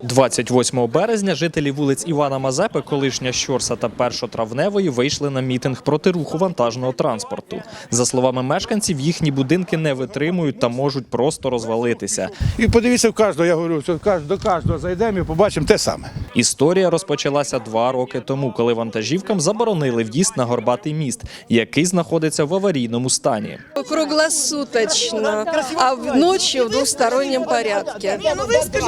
28 березня жителі вулиць Івана Мазепи, колишня Щорса та Першотравневої вийшли на мітинг проти руху вантажного транспорту. За словами мешканців, їхні будинки не витримують та можуть просто розвалитися. І подивіться в кожного, я говорю, що до кожного зайдемо і побачимо те саме. Історія розпочалася два роки тому, коли вантажівкам заборонили в'їзд на горбатий міст, який знаходиться в аварійному стані Круглосуточно, а в ночью в двустороннем порядке.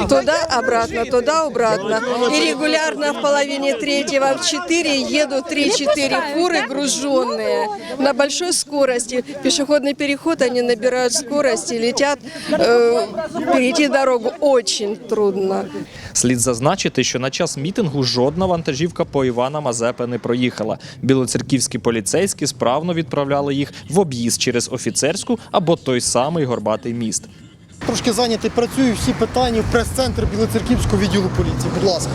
Туда-обратно, туда-обратно. И регулярно в половине третьего в 4 едут 3-4 фуры груженные на большой скорости. Пешеходный переход, они набирают скорость и летят. Э, перейти дорогу очень трудно. Слід зазначити, що на час мітингу жодна вантажівка по Івана Мазепи не проїхала. Білоцерківські поліцейські справно відправляли їх в об'їзд через офіцерську або той самий горбатий міст. Трошки зайнятий працюю всі питання в прес-центр Білоцерківського відділу поліції. Будь ласка.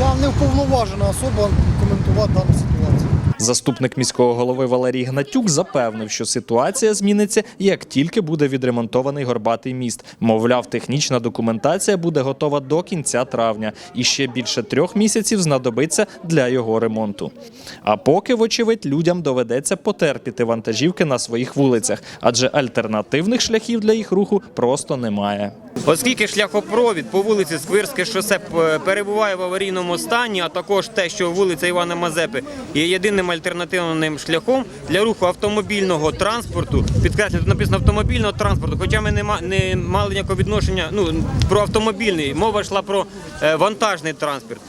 Я не вповноважена особа коментувати дану ситуацію. Заступник міського голови Валерій Гнатюк запевнив, що ситуація зміниться, як тільки буде відремонтований горбатий міст. Мовляв, технічна документація буде готова до кінця травня, і ще більше трьох місяців знадобиться для його ремонту. А поки, вочевидь, людям доведеться потерпіти вантажівки на своїх вулицях, адже альтернативних шляхів для їх руху просто немає. Оскільки шляхопровід по вулиці Сквирське шосе перебуває в аварійному стані, а також те, що вулиця Івана Мазепи є єдиним альтернативним шляхом для руху автомобільного транспорту, підкреслюю, тут написано автомобільного транспорту, хоча ми не, не мали ніякого відношення ну, про автомобільний, мова йшла про е, вантажний транспорт.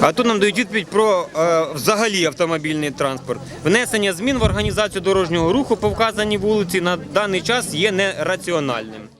А тут нам дають відповідь про е, взагалі автомобільний транспорт. Внесення змін в організацію дорожнього руху по вказаній вулиці на даний час є нераціональним.